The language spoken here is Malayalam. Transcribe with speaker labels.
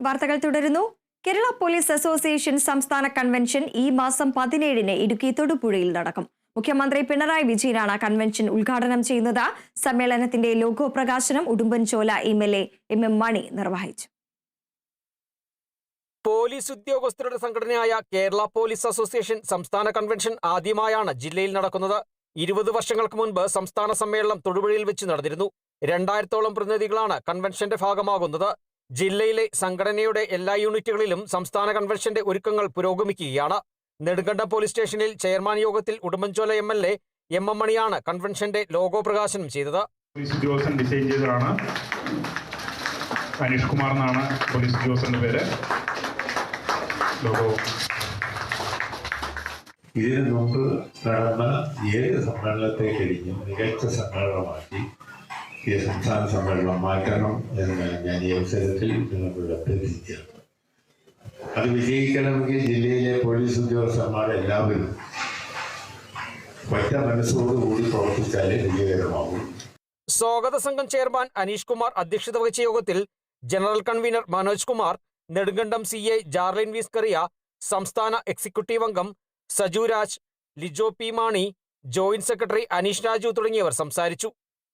Speaker 1: വാർത്തകൾ തുടരുന്നു. കേരള പോലീസ് അസോസിയേഷൻ സംസ്ഥാന കൺവെൻഷൻ ഈ മാസം പതിനേഴിന് ഇടുക്കി തൊടുപുഴയിൽ നടക്കും. മുഖ്യമന്ത്രി പിണറായി വിജയനാണ് കൺവെൻഷൻ ഉദ്ഘാടനം ചെയ്യുന്നത്. സമ്മേളനത്തിന്റെ ലോഗോ പ്രകാശനം Udumbanchola M L A M M Mani നിർവഹിച്ചു.
Speaker 2: പോലീസ് ഉദ്യോഗസ്ഥരുടെ സംഘടനയായ കേരള പോലീസ് അസോസിയേഷൻ സംസ്ഥാന കൺവെൻഷൻ ആദ്യമായാണ് ജില്ലയിൽ നടക്കുന്നത്. ഇരുപത് വർഷങ്ങൾക്ക് മുൻപ് സംസ്ഥാന സമ്മേളനം തൊടുപുഴയിൽ വെച്ച് നടന്നിരുന്നു. രണ്ടായിരത്തോളം പ്രതിനിധികളാണ് കൺവെൻഷന്റെ ഭാഗമാകുന്നത്. ജില്ലയിലെ സംഘടനയുടെ എല്ലാ യൂണിറ്റുകളിലും സംസ്ഥാന കൺവെൻഷന്റെ ഒരുക്കങ്ങൾ പുരോഗമിക്കുകയാണ്. നെടുങ്കണ്ടം പോലീസ് സ്റ്റേഷനിൽ ചെയർമാൻ യോഗത്തിൽ Udumbanchola M L A M M മണിയാണ് കൺവെൻഷന്റെ ലോഗോ പ്രകാശനം ചെയ്തത്.
Speaker 3: പോലീസ് ഉദ്യോഗസ്ഥൻ ഡിസൈൻ ചെയ്തതാണ്. അനീഷ് കുമാർ എന്നാണ് പോലീസ് ഉദ്യോഗസ്ഥന്റെ പേര്. ലോഗോ.
Speaker 4: ഇതിനു മുമ്പ് നടന്ന ഏത് സമ്മേളനത്തെ കഴിഞ്ഞും മികച്ച സമ്മേളനമാക്കി ഈ സംസ്ഥാന സമ്മേളനം മാറ്റണം എന്ന് ഞാൻ ഈ അവസരത്തിൽ നിങ്ങളോട് അഭ്യർത്ഥിക്കുകയാണ് അത് വിജയിക്കണമെങ്കിൽ ജില്ലയിലെ പോലീസ് ഉദ്യോഗസ്ഥന്മാർ എല്ലാവരും ഒറ്റ മനസ്സോടുകൂടി പ്രവർത്തിച്ചാലേ വിജയകരമാകും
Speaker 2: സ്വാഗത സംഘം ചെയർമാൻ അനീഷ് കുമാർ അധ്യക്ഷത വഹിച്ച യോഗത്തിൽ general convener Manoj Kumar Nedumkandam C A Jarlin Viscaria സംസ്ഥാന എക്സിക്യൂട്ടീവ് അംഗം Saju Raj Lijo P Mani joint secretary Aneesh Raju തുടങ്ങിയവർ സംസാരിച്ചു.